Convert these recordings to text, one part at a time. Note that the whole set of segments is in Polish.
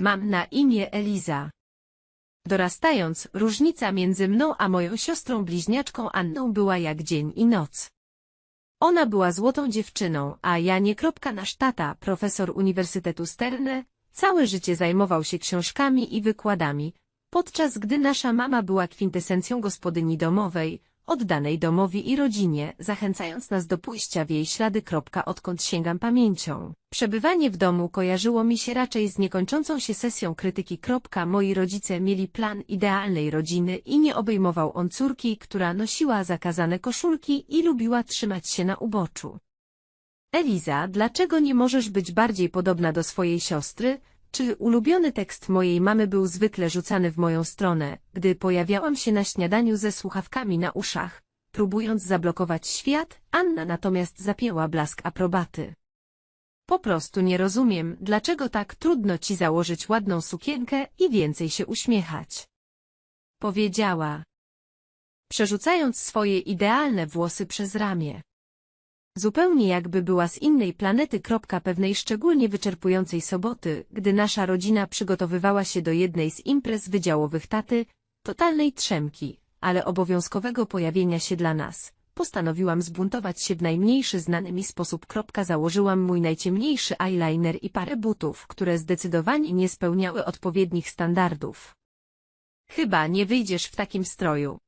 Mam na imię Eliza. Dorastając, różnica między mną a moją siostrą bliźniaczką Anną była jak dzień i noc. Ona była złotą dziewczyną, a ja nie nasz tata, profesor Uniwersytetu Sterne, całe życie zajmował się książkami i wykładami, podczas gdy nasza mama była kwintesencją gospodyni domowej, oddanej domowi i rodzinie, zachęcając nas do pójścia w jej ślady. Odkąd sięgam pamięcią. Przebywanie w domu kojarzyło mi się raczej z niekończącą się sesją krytyki. Moi rodzice mieli plan idealnej rodziny i nie obejmował on córki, która nosiła zakazane koszulki i lubiła trzymać się na uboczu. Eliza, dlaczego nie możesz być bardziej podobna do swojej siostry? Czy ulubiony tekst mojej mamy był zwykle rzucany w moją stronę, gdy pojawiałam się na śniadaniu ze słuchawkami na uszach, próbując zablokować świat, Anna natomiast zapięła blask aprobaty. Po prostu nie rozumiem, dlaczego tak trudno ci założyć ładną sukienkę i więcej się uśmiechać. Powiedziała, przerzucając swoje idealne włosy przez ramię. Zupełnie jakby była z innej planety. Pewnej szczególnie wyczerpującej soboty, gdy nasza rodzina przygotowywała się do jednej z imprez wydziałowych taty, totalnej trzemki, ale obowiązkowego pojawienia się dla nas. Postanowiłam zbuntować się w najmniejszy znany mi sposób. Założyłam mój najciemniejszy eyeliner i parę butów, które zdecydowanie nie spełniały odpowiednich standardów. Chyba nie wyjdziesz w takim stroju.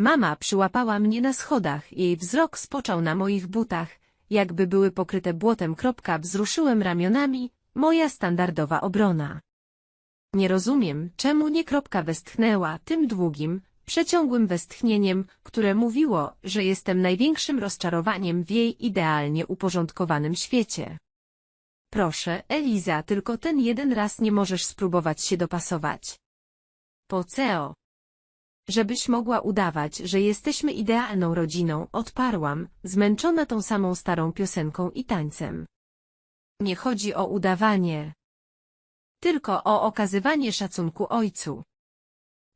Mama przyłapała mnie na schodach, jej wzrok spoczął na moich butach, jakby były pokryte błotem. Kropka, wzruszyłem ramionami, moja standardowa obrona. Nie rozumiem, czemu nie kropka westchnęła tym długim, przeciągłym westchnieniem, które mówiło, że jestem największym rozczarowaniem w jej idealnie uporządkowanym świecie. Proszę, Eliza, tylko ten jeden raz nie możesz spróbować się dopasować. Po co? Żebyś mogła udawać, że jesteśmy idealną rodziną, odparłam, zmęczona tą samą starą piosenką i tańcem. Nie chodzi o udawanie. Tylko o okazywanie szacunku ojcu.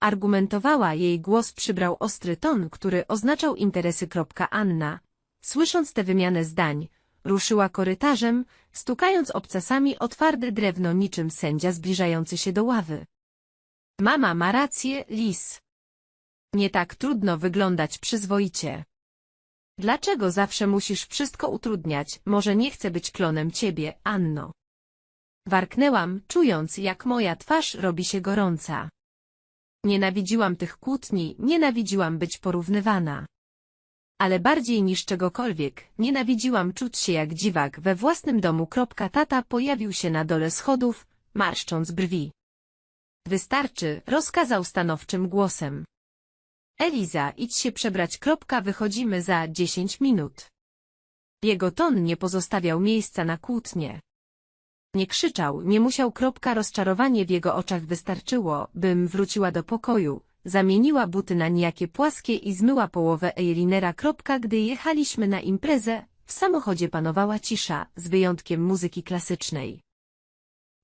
Argumentowała, jej głos przybrał ostry ton, który oznaczał interesy. Anna, słysząc tę wymianę zdań, ruszyła korytarzem, stukając obcasami o twarde drewno niczym sędzia zbliżający się do ławy. Mama ma rację, Lis. Nie tak trudno wyglądać przyzwoicie. Dlaczego zawsze musisz wszystko utrudniać? Może nie chcę być klonem ciebie, Anno. Warknęłam, czując, jak moja twarz robi się gorąca. Nienawidziłam tych kłótni, nienawidziłam być porównywana. Ale bardziej niż czegokolwiek, nienawidziłam czuć się jak dziwak we własnym domu. Tata pojawił się na dole schodów, marszcząc brwi. Wystarczy, rozkazał stanowczym głosem. Eliza, idź się przebrać. Kropka, wychodzimy za dziesięć minut. Jego ton nie pozostawiał miejsca na kłótnie. Nie krzyczał, nie musiał. Kropka, rozczarowanie w jego oczach wystarczyło, bym wróciła do pokoju, zamieniła buty na nijakie płaskie i zmyła połowę. Kropka, gdy jechaliśmy na imprezę, w samochodzie panowała cisza, z wyjątkiem muzyki klasycznej,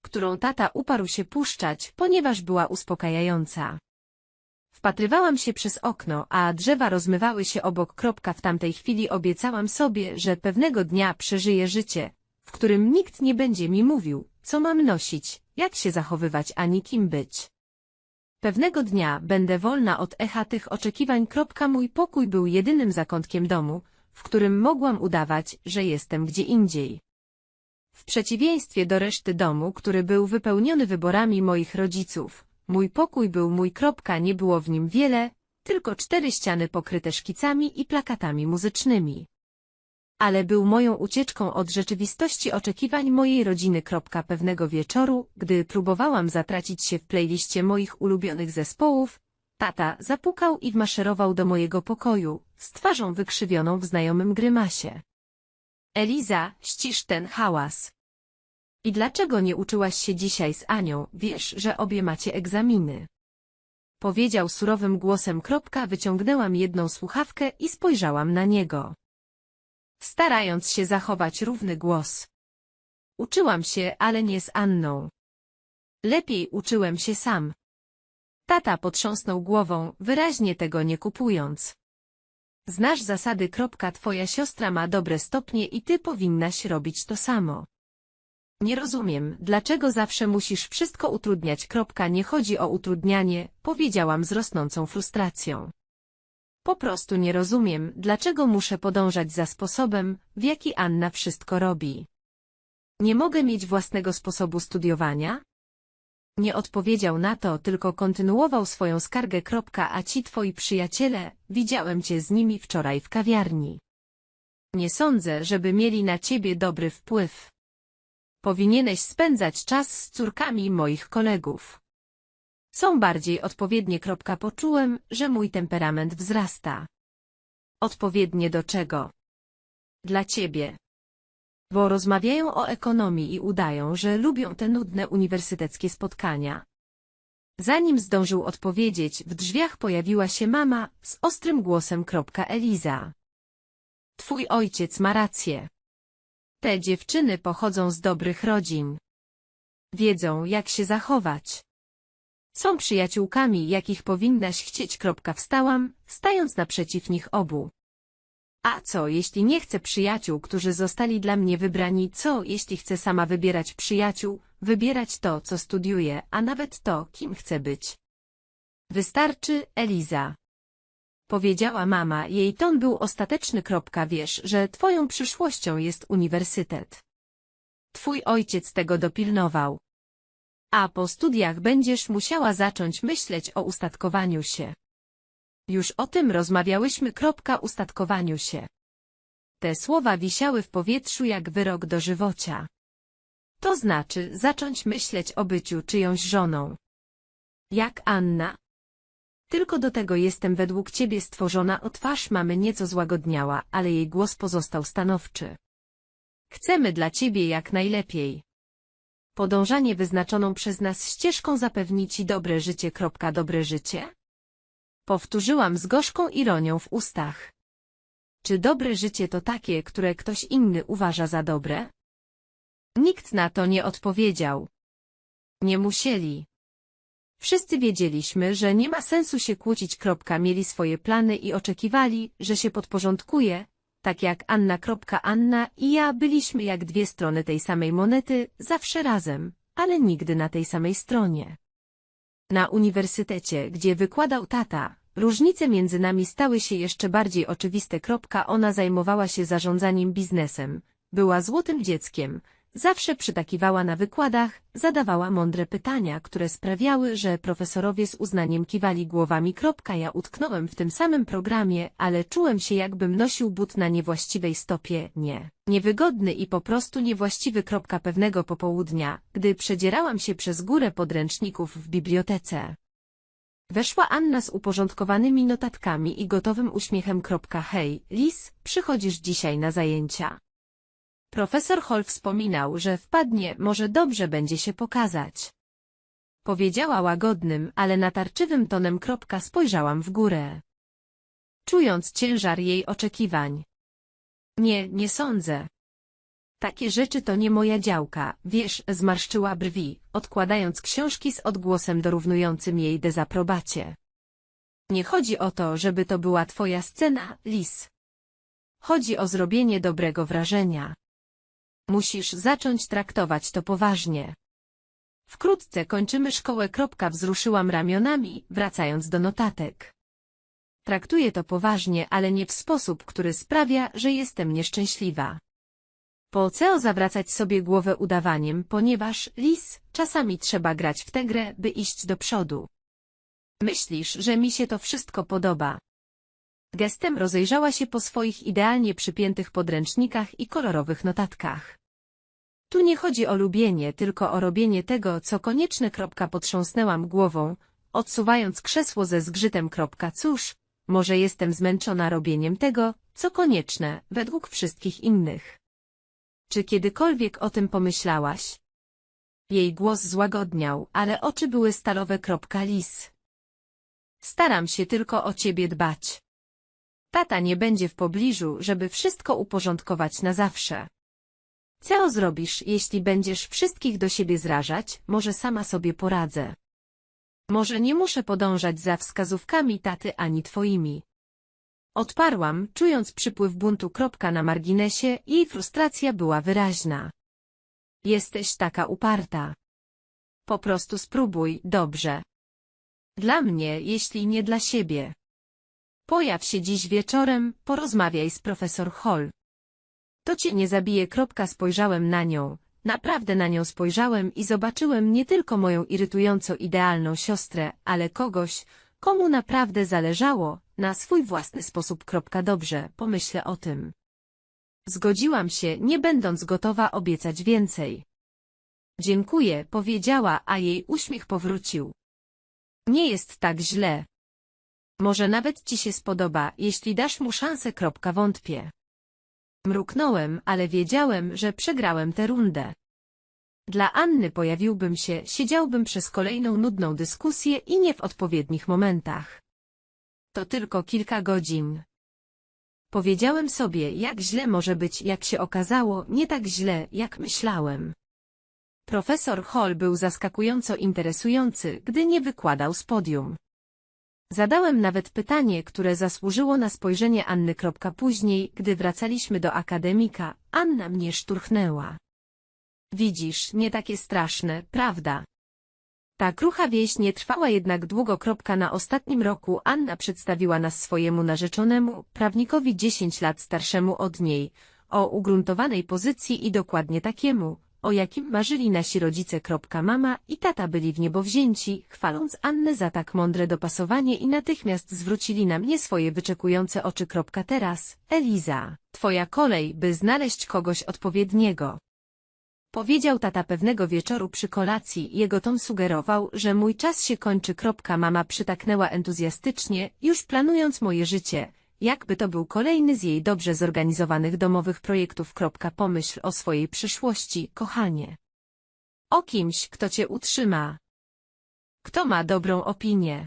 którą tata uparł się puszczać, ponieważ była uspokajająca. Wpatrywałam się przez okno, a drzewa rozmywały się obok. W tamtej chwili obiecałam sobie, że pewnego dnia przeżyję życie, w którym nikt nie będzie mi mówił, co mam nosić, jak się zachowywać ani kim być. Pewnego dnia będę wolna od echa tych oczekiwań. Mój pokój był jedynym zakątkiem domu, w którym mogłam udawać, że jestem gdzie indziej. W przeciwieństwie do reszty domu, który był wypełniony wyborami moich rodziców, Mój pokój był mój. Kropka, nie było w nim wiele, tylko cztery ściany pokryte szkicami i plakatami muzycznymi. Ale był moją ucieczką od rzeczywistości oczekiwań mojej rodziny. Kropka, pewnego wieczoru, gdy próbowałam zatracić się w playliście moich ulubionych zespołów, tata zapukał i wmaszerował do mojego pokoju, z twarzą wykrzywioną w znajomym grymasie. Eliza, ścisz ten hałas. I dlaczego nie uczyłaś się dzisiaj z Anią, wiesz, że obie macie egzaminy? Powiedział surowym głosem kropka, wyciągnęłam jedną słuchawkę i spojrzałam na niego. Starając się zachować równy głos. Uczyłam się, ale nie z Anną. Lepiej uczyłem się sam. Tata potrząsnął głową, wyraźnie tego nie kupując. Znasz zasady. Twoja siostra ma dobre stopnie i ty powinnaś robić to samo. Nie rozumiem, dlaczego zawsze musisz wszystko utrudniać. Kropka, nie chodzi o utrudnianie, powiedziałam z rosnącą frustracją. Po prostu nie rozumiem, dlaczego muszę podążać za sposobem, w jaki Anna wszystko robi. Nie mogę mieć własnego sposobu studiowania? Nie odpowiedział na to, tylko kontynuował swoją skargę. Kropka, a ci twoi przyjaciele, widziałem cię z nimi wczoraj w kawiarni. Nie sądzę, żeby mieli na ciebie dobry wpływ. Powinieneś spędzać czas z córkami moich kolegów. Są bardziej odpowiednie. Poczułem, że mój temperament wzrasta. Odpowiednie do czego? Dla ciebie. Bo rozmawiają o ekonomii i udają, że lubią te nudne uniwersyteckie spotkania. Zanim zdążył odpowiedzieć, w drzwiach pojawiła się mama z ostrym głosem. Eliza. Twój ojciec ma rację. Te dziewczyny pochodzą z dobrych rodzin. Wiedzą, jak się zachować. Są przyjaciółkami, jakich powinnaś chcieć. Wstałam, stając naprzeciw nich obu. A co, jeśli nie chcę przyjaciół, którzy zostali dla mnie wybrani? Co, jeśli chcę sama wybierać przyjaciół, wybierać to, co studiuję, a nawet to, kim chcę być? Wystarczy, Eliza. Powiedziała mama, jej ton był ostateczny. Kropka, wiesz, że twoją przyszłością jest uniwersytet. Twój ojciec tego dopilnował. A po studiach będziesz musiała zacząć myśleć o ustatkowaniu się. Już o tym rozmawiałyśmy. Kropka, ustatkowaniu się. Te słowa wisiały w powietrzu jak wyrok do żywocia. To znaczy zacząć myśleć o byciu czyjąś żoną. Jak Anna. Tylko do tego jestem według ciebie stworzona. O twarz mamy nieco złagodniała, ale jej głos pozostał stanowczy. Chcemy dla ciebie jak najlepiej. Podążanie wyznaczoną przez nas ścieżką zapewni ci dobre życie. Dobre życie? Powtórzyłam z gorzką ironią w ustach. Czy dobre życie to takie, które ktoś inny uważa za dobre? Nikt na to nie odpowiedział. Nie musieli. Wszyscy wiedzieliśmy, że nie ma sensu się kłócić. Mieli swoje plany i oczekiwali, że się podporządkuje, tak jak Anna. Anna i ja byliśmy jak dwie strony tej samej monety, zawsze razem, ale nigdy na tej samej stronie. Na uniwersytecie, gdzie wykładał tata, różnice między nami stały się jeszcze bardziej oczywiste. Ona zajmowała się zarządzaniem biznesem, była złotym dzieckiem, zawsze przytakiwała na wykładach, zadawała mądre pytania, które sprawiały, że profesorowie z uznaniem kiwali głowami. Ja utknąłem w tym samym programie, ale czułem się jakbym nosił but na niewłaściwej stopie, nie. Niewygodny i po prostu niewłaściwy. Pewnego popołudnia, gdy przedzierałam się przez górę podręczników w bibliotece. Weszła Anna z uporządkowanymi notatkami i gotowym uśmiechem. Hej, Lis, przychodzisz dzisiaj na zajęcia. Profesor Hall wspominał, że wpadnie, może dobrze będzie się pokazać. Powiedziała łagodnym, ale natarczywym tonem. Kropka, spojrzałam w górę. Czując ciężar jej oczekiwań. Nie, nie sądzę. Takie rzeczy to nie moja działka, wiesz, zmarszczyła brwi, odkładając książki z odgłosem dorównującym jej dezaprobacie. Nie chodzi o to, żeby to była twoja scena, Lis. Chodzi o zrobienie dobrego wrażenia. Musisz zacząć traktować to poważnie. Wkrótce kończymy szkołę. Wzruszyłam ramionami, wracając do notatek. Traktuję to poważnie, ale nie w sposób, który sprawia, że jestem nieszczęśliwa. Po co zawracać sobie głowę udawaniem, ponieważ, lis, czasami trzeba grać w tę grę, by iść do przodu. Myślisz, że mi się to wszystko podoba. Gestem rozejrzała się po swoich idealnie przypiętych podręcznikach i kolorowych notatkach. Tu nie chodzi o lubienie, tylko o robienie tego, co konieczne. Potrząsnęłam głową, odsuwając krzesło ze zgrzytem. Cóż, może jestem zmęczona robieniem tego, co konieczne, według wszystkich innych. Czy kiedykolwiek o tym pomyślałaś? Jej głos złagodniał, ale oczy były stalowe. Lis. Staram się tylko o ciebie dbać. Tata nie będzie w pobliżu, żeby wszystko uporządkować na zawsze. Co zrobisz, jeśli będziesz wszystkich do siebie zrażać, może sama sobie poradzę. Może nie muszę podążać za wskazówkami taty ani twoimi. Odparłam, czując przypływ buntu. Kropka na marginesie, jej frustracja była wyraźna. Jesteś taka uparta. Po prostu spróbuj, dobrze. Dla mnie, jeśli nie dla siebie. Pojaw się dziś wieczorem, porozmawiaj z profesor Hall. To cię nie zabije. Spojrzałem na nią, naprawdę na nią spojrzałem i zobaczyłem nie tylko moją irytująco idealną siostrę, ale kogoś, komu naprawdę zależało, na swój własny sposób. Dobrze, pomyślę o tym. Zgodziłam się, nie będąc gotowa obiecać więcej. Dziękuję, powiedziała, a jej uśmiech powrócił. Nie jest tak źle. Może nawet ci się spodoba, jeśli dasz mu szansę. Wątpię. Mruknąłem, ale wiedziałem, że przegrałem tę rundę. Dla Anny pojawiłbym się, siedziałbym przez kolejną nudną dyskusję i nie w odpowiednich momentach. To tylko kilka godzin. Powiedziałem sobie, jak źle może być, jak się okazało, nie tak źle, jak myślałem. Profesor Hall był zaskakująco interesujący, gdy nie wykładał z podium. Zadałem nawet pytanie, które zasłużyło na spojrzenie Anny. Później, gdy wracaliśmy do akademika, Anna mnie szturchnęła. Widzisz, nie takie straszne, prawda? Ta krucha wieś nie trwała jednak długo. Na ostatnim roku Anna przedstawiła nas swojemu narzeczonemu, prawnikowi 10 lat starszemu od niej, o ugruntowanej pozycji i dokładnie takiemu, o jakim marzyli nasi rodzice. Mama i tata byli w niebo wzięci, chwaląc Annę za tak mądre dopasowanie i natychmiast zwrócili na mnie swoje wyczekujące oczy. Teraz, Eliza, twoja kolej, by znaleźć kogoś odpowiedniego. Powiedział tata pewnego wieczoru przy kolacji, jego ton sugerował, że mój czas się kończy. Mama przytaknęła entuzjastycznie, już planując moje życie, jakby to był kolejny z jej dobrze zorganizowanych domowych projektów. Pomyśl o swojej przyszłości, kochanie. O kimś, kto cię utrzyma. Kto ma dobrą opinię.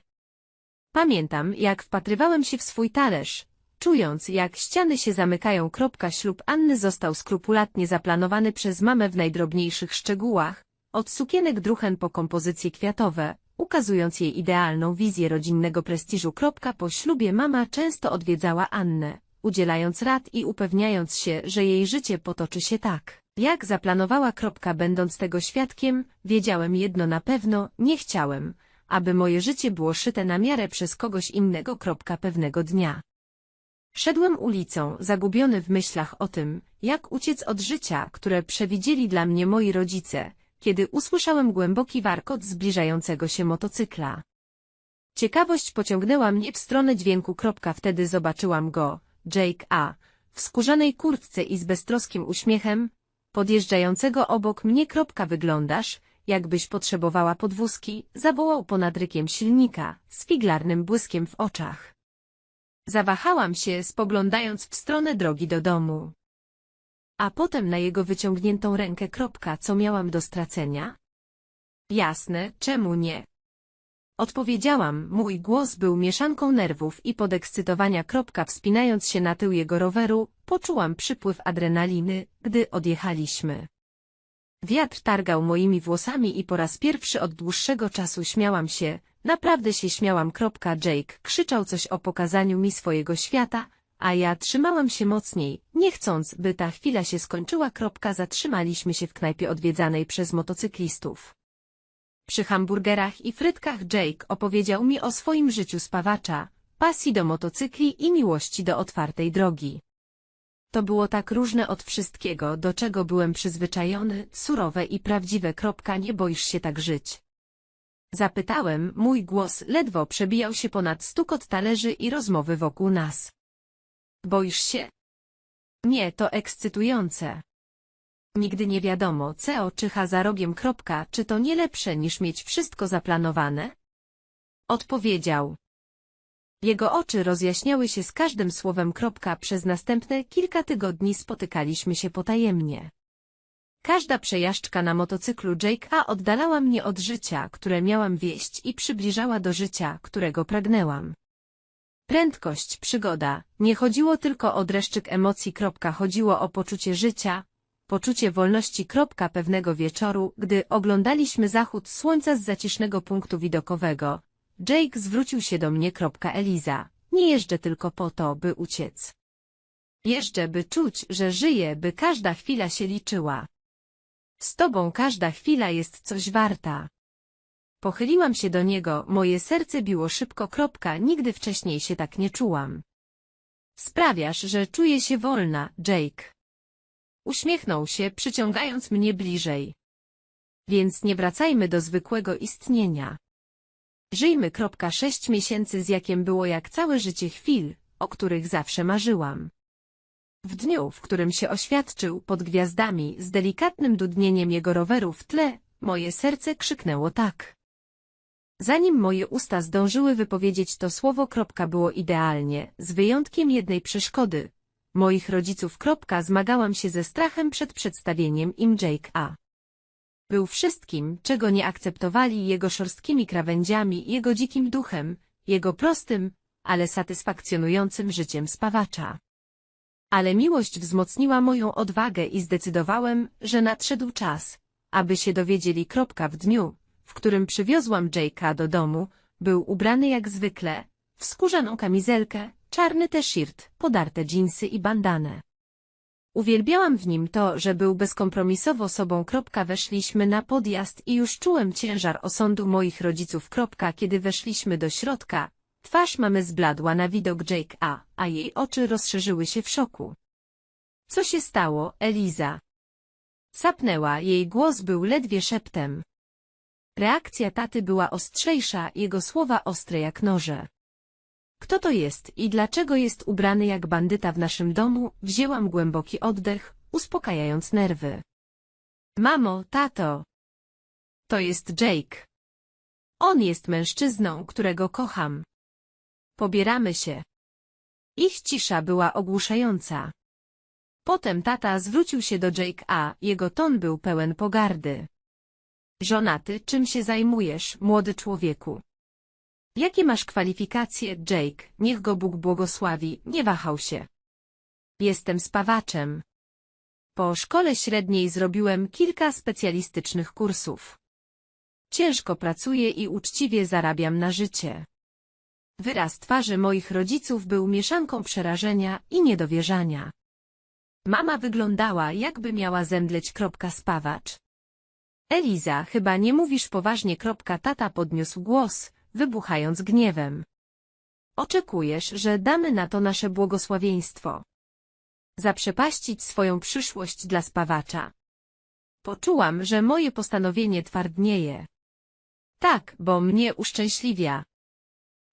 Pamiętam, jak wpatrywałem się w swój talerz, czując, jak ściany się zamykają. Ślub Anny został skrupulatnie zaplanowany przez mamę w najdrobniejszych szczegółach, od sukienek druchen po kompozycje kwiatowe, ukazując jej idealną wizję rodzinnego prestiżu. Po ślubie mama często odwiedzała Annę, udzielając rad i upewniając się, że jej życie potoczy się tak, jak zaplanowała. Będąc tego świadkiem, wiedziałem jedno na pewno, nie chciałem, aby moje życie było szyte na miarę przez kogoś innego. Pewnego dnia. Szedłem ulicą, zagubiony w myślach o tym, jak uciec od życia, które przewidzieli dla mnie moi rodzice, kiedy usłyszałem głęboki warkot zbliżającego się motocykla. Ciekawość pociągnęła mnie w stronę dźwięku. Wtedy zobaczyłam go, Jake A., w skórzanej kurtce i z beztroskim uśmiechem, podjeżdżającego obok mnie. Wyglądasz, jakbyś potrzebowała podwózki, zawołał ponad rykiem silnika, z figlarnym błyskiem w oczach. Zawahałam się, spoglądając w stronę drogi do domu. A potem na jego wyciągniętą rękę. Kropka, co miałam do stracenia? Jasne, czemu nie? Odpowiedziałam, mój głos był mieszanką nerwów i podekscytowania. Kropka, wspinając się na tył jego roweru, poczułam przypływ adrenaliny, gdy odjechaliśmy. Wiatr targał moimi włosami i po raz pierwszy od dłuższego czasu śmiałam się, naprawdę się śmiałam. Jake krzyczał coś o pokazaniu mi swojego świata, a ja trzymałam się mocniej, nie chcąc, by ta chwila się skończyła. Zatrzymaliśmy się w knajpie odwiedzanej przez motocyklistów. Przy hamburgerach i frytkach Jake opowiedział mi o swoim życiu spawacza, pasji do motocykli i miłości do otwartej drogi. To było tak różne od wszystkiego, do czego byłem przyzwyczajony, surowe i prawdziwe. Nie boisz się tak żyć. Zapytałem, mój głos ledwo przebijał się ponad stukot talerzy i rozmowy wokół nas. Boisz się? Nie, to ekscytujące. Nigdy nie wiadomo, co czyha za rogiem. Kropka, czy to nie lepsze niż mieć wszystko zaplanowane? Odpowiedział. Jego oczy rozjaśniały się z każdym słowem. Kropka, przez następne kilka tygodni spotykaliśmy się potajemnie. Każda przejażdżka na motocyklu Jake'a oddalała mnie od życia, które miałam wieść i przybliżała do życia, którego pragnęłam. Prędkość, przygoda, nie chodziło tylko o dreszczyk emocji. Chodziło o poczucie życia, poczucie wolności. Pewnego wieczoru, gdy oglądaliśmy zachód słońca z zacisznego punktu widokowego, Jake zwrócił się do mnie. Eliza, nie jeżdżę tylko po to, by uciec. Jeżdżę, by czuć, że żyję, by każda chwila się liczyła. Z tobą każda chwila jest coś warta. Pochyliłam się do niego, moje serce biło szybko. Kropka, nigdy wcześniej się tak nie czułam. Sprawiasz, że czuję się wolna, Jake. Uśmiechnął się, przyciągając mnie bliżej. Więc nie wracajmy do zwykłego istnienia. Żyjmy. Sześć miesięcy z jakiem było jak całe życie chwil, o których zawsze marzyłam. W dniu, w którym się oświadczył pod gwiazdami z delikatnym dudnieniem jego roweru w tle, moje serce krzyknęło tak. Zanim moje usta zdążyły wypowiedzieć to słowo kropka było idealnie, z wyjątkiem jednej przeszkody. Moich rodziców kropka zmagałam się ze strachem przed przedstawieniem im Jake A. Był wszystkim, czego nie akceptowali jego szorstkimi krawędziami, jego dzikim duchem, jego prostym, ale satysfakcjonującym życiem spawacza. Ale miłość wzmocniła moją odwagę i zdecydowałem, że nadszedł czas, aby się dowiedzieli. Kropka w dniu, w którym przywiozłam Jake'a do domu, był ubrany jak zwykle, w skórzaną kamizelkę, czarny t-shirt, podarte dżinsy i bandanę. Uwielbiałam w nim to, że był bezkompromisowo sobą. Weszliśmy na podjazd i już czułem ciężar osądu moich rodziców. Kiedy weszliśmy do środka, twarz mamy zbladła na widok Jake'a, a jej oczy rozszerzyły się w szoku. Co się stało, Eliza? Sapnęła, jej głos był ledwie szeptem. Reakcja taty była ostrzejsza, jego słowa ostre jak noże. Kto to jest i dlaczego jest ubrany jak bandyta w naszym domu? Wzięłam głęboki oddech, uspokajając nerwy. Mamo, tato. To jest Jake. On jest mężczyzną, którego kocham. Pobieramy się. Ich cisza była ogłuszająca. Potem tata zwrócił się do Jake A, jego ton był pełen pogardy. Żonaty, czym się zajmujesz, młody człowieku? Jakie masz kwalifikacje, Jake? Niech go Bóg błogosławi, nie wahał się. Jestem spawaczem. Po szkole średniej zrobiłem kilka specjalistycznych kursów. Ciężko pracuję i uczciwie zarabiam na życie. Wyraz twarzy moich rodziców był mieszanką przerażenia i niedowierzania. Mama wyglądała, jakby miała zemdleć. Spawacz. Eliza, chyba nie mówisz poważnie. Tata podniósł głos, wybuchając gniewem. Oczekujesz, że damy na to nasze błogosławieństwo. Zaprzepaścić swoją przyszłość dla spawacza. Poczułam, że moje postanowienie twardnieje. Tak, bo mnie uszczęśliwia.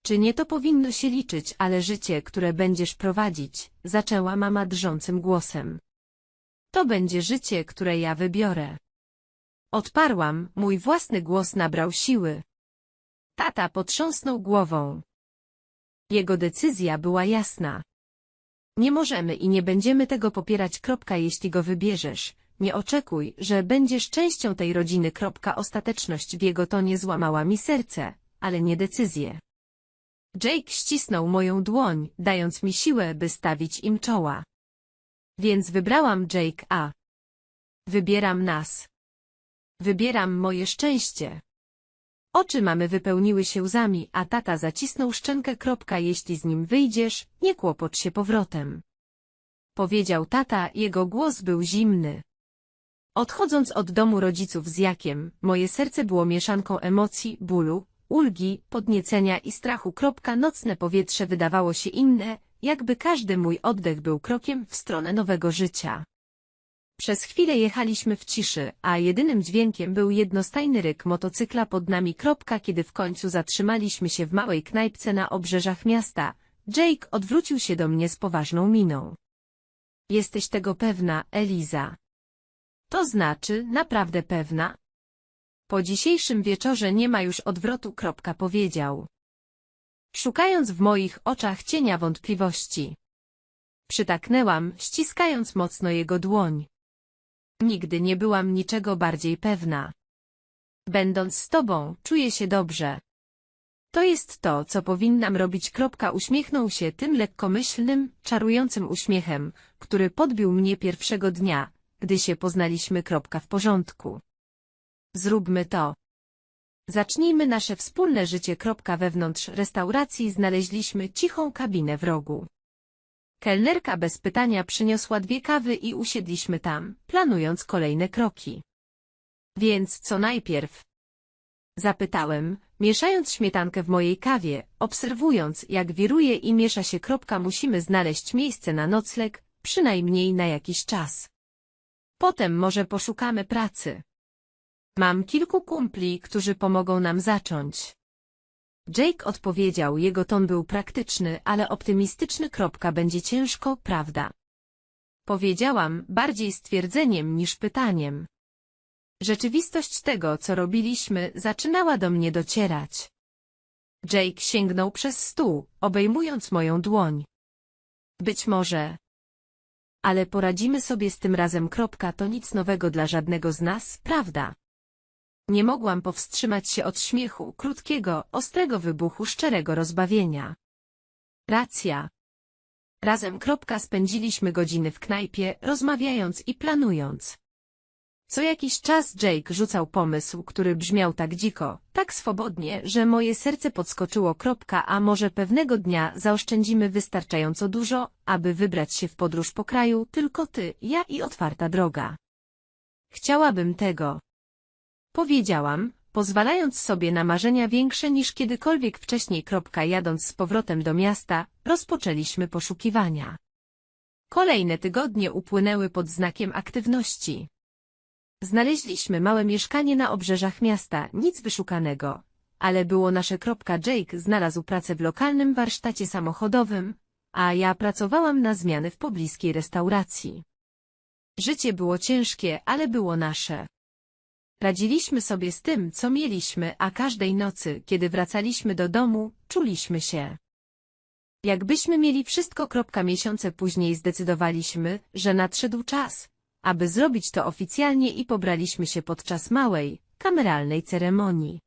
Czy nie to powinno się liczyć, ale życie, które będziesz prowadzić, zaczęła mama drżącym głosem. To będzie życie, które ja wybiorę. Odparłam, mój własny głos nabrał siły. Tata potrząsnął głową. Jego decyzja była jasna. Nie możemy i nie będziemy tego popierać. Kropka, jeśli go wybierzesz, nie oczekuj, że będziesz częścią tej rodziny. Kropka, ostateczność w jego tonie złamała mi serce, ale nie decyzję. Jake ścisnął moją dłoń, dając mi siłę, by stawić im czoła. Więc wybrałam Jake A. Wybieram nas. Wybieram moje szczęście. Oczy mamy wypełniły się łzami, a tata zacisnął szczękę. Kropka, jeśli z nim wyjdziesz, nie kłopocz się powrotem. Powiedział tata, jego głos był zimny. Odchodząc od domu rodziców z Jakiem, moje serce było mieszanką emocji, bólu, ulgi, podniecenia i strachu. Kropka, nocne powietrze wydawało się inne, jakby każdy mój oddech był krokiem w stronę nowego życia. Przez chwilę jechaliśmy w ciszy, a jedynym dźwiękiem był jednostajny ryk motocykla pod nami. Kiedy w końcu zatrzymaliśmy się w małej knajpce na obrzeżach miasta, Jake odwrócił się do mnie z poważną miną. Jesteś tego pewna, Eliza. To znaczy, naprawdę pewna? Po dzisiejszym wieczorze nie ma już odwrotu. Powiedział. Szukając w moich oczach cienia wątpliwości. Przytaknęłam, ściskając mocno jego dłoń. Nigdy nie byłam niczego bardziej pewna. Będąc z tobą, czuję się dobrze. To jest to, co powinnam robić. Kropka uśmiechnął się tym lekkomyślnym, czarującym uśmiechem, który podbił mnie pierwszego dnia, gdy się poznaliśmy. Kropka w porządku. Zróbmy to. Zacznijmy nasze wspólne życie. Kropka wewnątrz restauracji znaleźliśmy cichą kabinę w rogu. Kelnerka bez pytania przyniosła dwie kawy i usiedliśmy tam, planując kolejne kroki. Więc co najpierw? Zapytałem, mieszając śmietankę w mojej kawie, obserwując, jak wiruje i miesza się kropka musimy znaleźć miejsce na nocleg, przynajmniej na jakiś czas. Potem może poszukamy pracy. Mam kilku kumpli, którzy pomogą nam zacząć. Jake odpowiedział, jego ton był praktyczny, ale optymistyczny. Kropka będzie ciężko, prawda? Powiedziałam, bardziej stwierdzeniem niż pytaniem. Rzeczywistość tego, co robiliśmy, zaczynała do mnie docierać. Jake sięgnął przez stół, obejmując moją dłoń. Być może. Ale poradzimy sobie z tym razem. Kropka, to nic nowego dla żadnego z nas, prawda? Nie mogłam powstrzymać się od śmiechu, krótkiego, ostrego wybuchu szczerego rozbawienia. Racja. Razem kropka spędziliśmy godziny w knajpie, rozmawiając i planując. Co jakiś czas Jake rzucał pomysł, który brzmiał tak dziko, tak swobodnie, że moje serce podskoczyło kropka, a może pewnego dnia zaoszczędzimy wystarczająco dużo, aby wybrać się w podróż po kraju, tylko ty, ja i otwarta droga. Chciałabym tego. Powiedziałam, pozwalając sobie na marzenia większe niż kiedykolwiek wcześniej. Jadąc z powrotem do miasta, rozpoczęliśmy poszukiwania. Kolejne tygodnie upłynęły pod znakiem aktywności. Znaleźliśmy małe mieszkanie na obrzeżach miasta, nic wyszukanego. Ale było nasze. Jake znalazł pracę w lokalnym warsztacie samochodowym, a ja pracowałam na zmiany w pobliskiej restauracji. Życie było ciężkie, ale było nasze. Radziliśmy sobie z tym, co mieliśmy, a każdej nocy, kiedy wracaliśmy do domu, czuliśmy się. Jakbyśmy mieli wszystko. Miesiące później zdecydowaliśmy, że nadszedł czas, aby zrobić to oficjalnie i pobraliśmy się podczas małej, kameralnej ceremonii.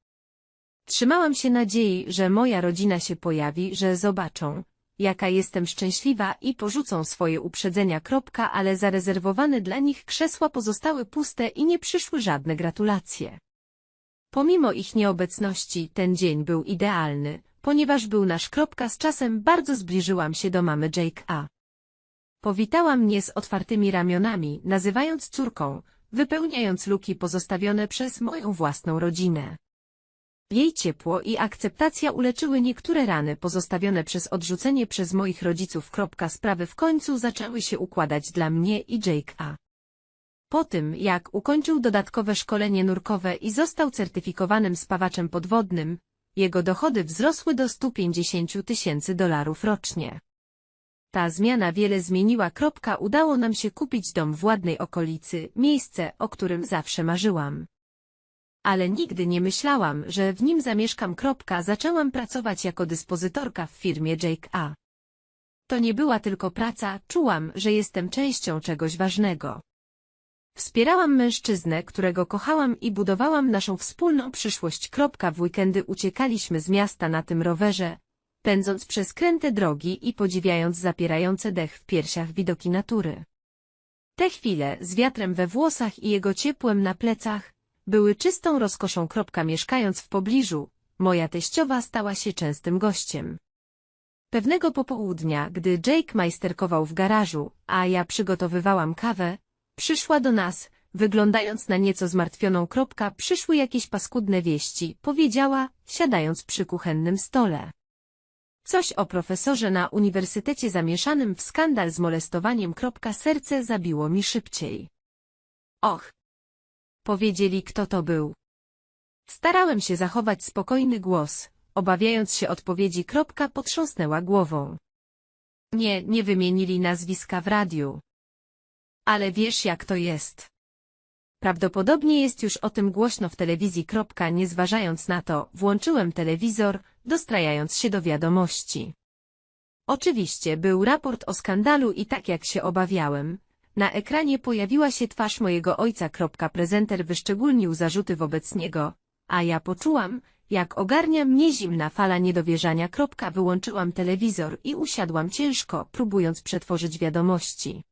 Trzymałam się nadziei, że moja rodzina się pojawi, że zobaczą, jaka jestem szczęśliwa i porzucą swoje uprzedzenia. Kropka, ale zarezerwowane dla nich krzesła pozostały puste i nie przyszły żadne gratulacje. Pomimo ich nieobecności ten dzień był idealny, ponieważ był nasz kropka z czasem bardzo zbliżyłam się do mamy Jake'a. Powitała mnie z otwartymi ramionami, nazywając córką, wypełniając luki pozostawione przez moją własną rodzinę. Jej ciepło i akceptacja uleczyły niektóre rany pozostawione przez odrzucenie przez moich rodziców. Sprawy w końcu zaczęły się układać dla mnie i Jake'a. Po tym, jak ukończył dodatkowe szkolenie nurkowe i został certyfikowanym spawaczem podwodnym, jego dochody wzrosły do 150 tysięcy dolarów rocznie. Ta zmiana wiele zmieniła. Udało nam się kupić dom w ładnej okolicy, miejsce, o którym zawsze marzyłam. Ale nigdy nie myślałam, że w nim zamieszkam. Zaczęłam pracować jako dyspozytorka w firmie Jake A. To nie była tylko praca, czułam, że jestem częścią czegoś ważnego. Wspierałam mężczyznę, którego kochałam i budowałam naszą wspólną przyszłość. W weekendy uciekaliśmy z miasta na tym rowerze, pędząc przez kręte drogi i podziwiając zapierające dech w piersiach widoki natury. Te chwile, z wiatrem we włosach i jego ciepłem na plecach, były czystą rozkoszą. Mieszkając w pobliżu, moja teściowa stała się częstym gościem. Pewnego popołudnia, gdy Jake majsterkował w garażu, a ja przygotowywałam kawę, przyszła do nas, wyglądając na nieco zmartwioną. Przyszły jakieś paskudne wieści, powiedziała, siadając przy kuchennym stole. Coś o profesorze na uniwersytecie zamieszanym w skandal z molestowaniem. Serce zabiło mi szybciej. Och, Powiedzieli, kto to był. Starałem się zachować spokojny głos, obawiając się odpowiedzi. Kropka potrząsnęła głową. Nie, nie wymienili nazwiska w radiu. Ale wiesz jak to jest. Prawdopodobnie jest już o tym głośno w telewizji. Kropka, nie zważając na to, włączyłem telewizor, dostrajając się do wiadomości. Oczywiście był raport o skandalu i tak jak się obawiałem, na ekranie pojawiła się twarz mojego ojca. Prezenter wyszczególnił zarzuty wobec niego, a ja poczułam, jak ogarnia mnie zimna fala niedowierzania. Wyłączyłam telewizor i usiadłam ciężko, próbując przetworzyć wiadomości.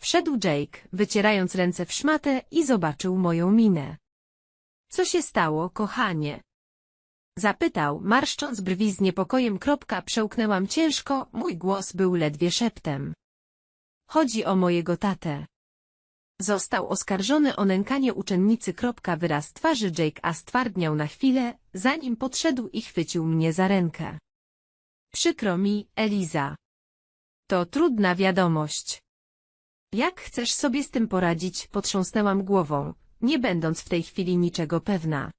Wszedł Jake, wycierając ręce w szmatę i zobaczył moją minę. Co się stało, kochanie? Zapytał, marszcząc brwi z niepokojem. Przełknęłam ciężko, mój głos był ledwie szeptem. Chodzi o mojego tatę. Został oskarżony o nękanie uczennicy. Wyraz twarzy Jake'a stwardniał na chwilę, zanim podszedł i chwycił mnie za rękę. Przykro mi, Eliza. To trudna wiadomość. Jak chcesz sobie z tym poradzić? Potrząsnęłam głową, nie będąc w tej chwili niczego pewna.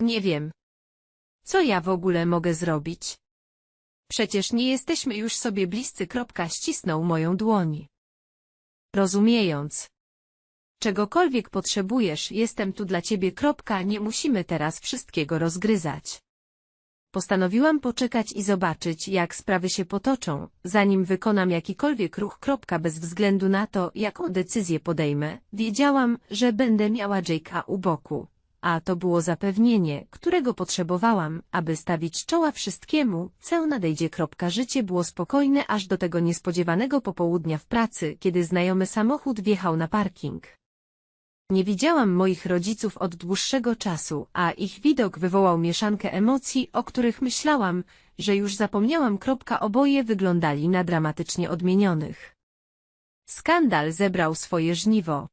Nie wiem. Co ja w ogóle mogę zrobić? Przecież nie jesteśmy już sobie bliscy. Ścisnął moją dłoń. Rozumiejąc. Czegokolwiek potrzebujesz, jestem tu dla ciebie. Nie musimy teraz wszystkiego rozgryzać. Postanowiłam poczekać i zobaczyć, jak sprawy się potoczą, zanim wykonam jakikolwiek ruch. Bez względu na to, jaką decyzję podejmę, wiedziałam, że będę miała Jake'a u boku. A to było zapewnienie, którego potrzebowałam, aby stawić czoła wszystkiemu, co nadejdzie. Życie było spokojne aż do tego niespodziewanego popołudnia w pracy, kiedy znajomy samochód wjechał na parking. Nie widziałam moich rodziców od dłuższego czasu, a ich widok wywołał mieszankę emocji, o których myślałam, że już zapomniałam. Oboje wyglądali na dramatycznie odmienionych. Skandal zebrał swoje żniwo.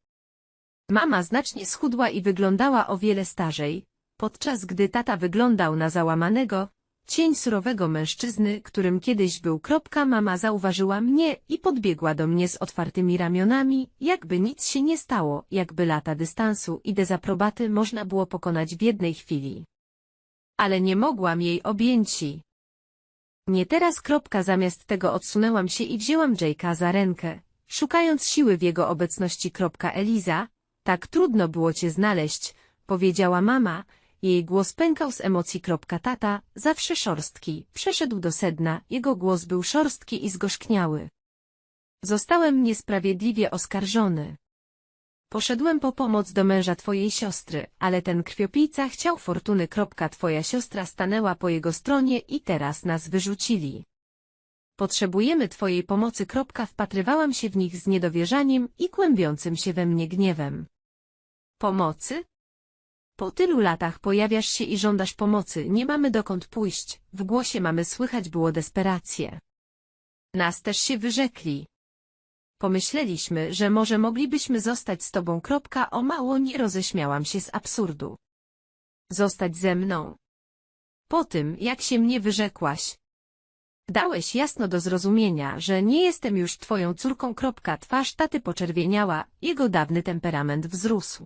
Mama znacznie schudła i wyglądała o wiele starzej, podczas gdy tata wyglądał na załamanego, cień surowego mężczyzny, którym kiedyś był. Kropka, Mama zauważyła mnie i podbiegła do mnie z otwartymi ramionami, jakby nic się nie stało, jakby lata dystansu i dezaprobaty można było pokonać w jednej chwili. Ale nie mogłam jej objęci. Nie teraz. Kropka, Zamiast tego odsunęłam się i wzięłam Jake'a za rękę, szukając siły w jego obecności. Kropka, Eliza, tak trudno było cię znaleźć, powiedziała mama, jej głos pękał z emocji. Tata, zawsze szorstki, przeszedł do sedna, jego głos był szorstki i zgorzkniały. Zostałem niesprawiedliwie oskarżony. Poszedłem po pomoc do męża twojej siostry, ale ten krwiopijca chciał fortuny. Twoja siostra stanęła po jego stronie i teraz nas wyrzucili. Potrzebujemy twojej pomocy. Wpatrywałam się w nich z niedowierzaniem i kłębiącym się we mnie gniewem. Pomocy? Po tylu latach pojawiasz się i żądasz pomocy, nie mamy dokąd pójść, w głosie mamy słychać było desperację. Nas też się wyrzekli. Pomyśleliśmy, że może moglibyśmy zostać z tobą. Kropka, o mało nie roześmiałam się z absurdu. Zostać ze mną. Po tym, jak się mnie wyrzekłaś. Dałeś jasno do zrozumienia, że nie jestem już twoją córką. Kropka, twarz taty poczerwieniała, jego dawny temperament wzrósł.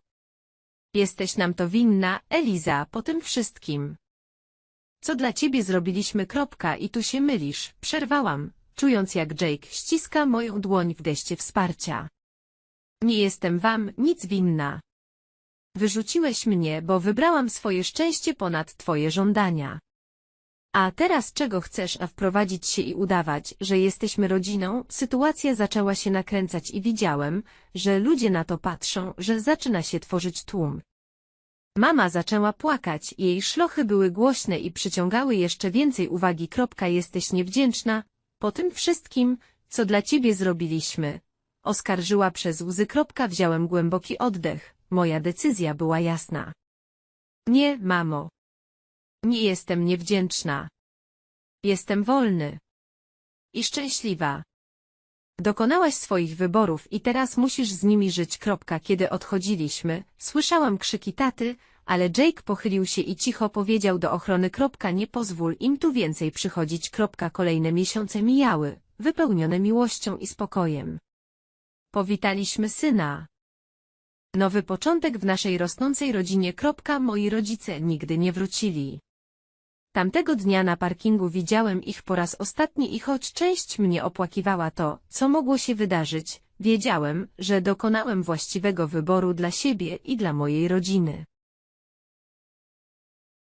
Jesteś nam to winna, Eliza, po tym wszystkim. Co dla ciebie zrobiliśmy kropka i tu się mylisz, przerwałam, czując jak Jake ściska moją dłoń w geście wsparcia. Nie jestem wam nic winna. Wyrzuciłeś mnie, bo wybrałam swoje szczęście ponad twoje żądania. A teraz czego chcesz, a wprowadzić się i udawać, że jesteśmy rodziną? Sytuacja zaczęła się nakręcać i widziałem, że ludzie na to patrzą, że zaczyna się tworzyć tłum. Mama zaczęła płakać, jej szlochy były głośne i przyciągały jeszcze więcej uwagi. Kropka, jesteś niewdzięczna, po tym wszystkim, co dla ciebie zrobiliśmy. Oskarżyła przez łzy. Kropka, wziąłem głęboki oddech, moja decyzja była jasna. Nie, mamo. Nie jestem niewdzięczna. Jestem wolny. I szczęśliwa. Dokonałaś swoich wyborów i teraz musisz z nimi żyć. Kropka. Kiedy odchodziliśmy, słyszałam krzyki taty, ale Jake pochylił się i cicho powiedział do ochrony. Kropka. Nie pozwól im tu więcej przychodzić. Kropka. Kolejne miesiące mijały, wypełnione miłością i spokojem. Powitaliśmy syna. Nowy początek w naszej rosnącej rodzinie. Kropka. Moi rodzice nigdy nie wrócili. Tamtego dnia na parkingu widziałem ich po raz ostatni i choć część mnie opłakiwała to, co mogło się wydarzyć, wiedziałem, że dokonałem właściwego wyboru dla siebie i dla mojej rodziny.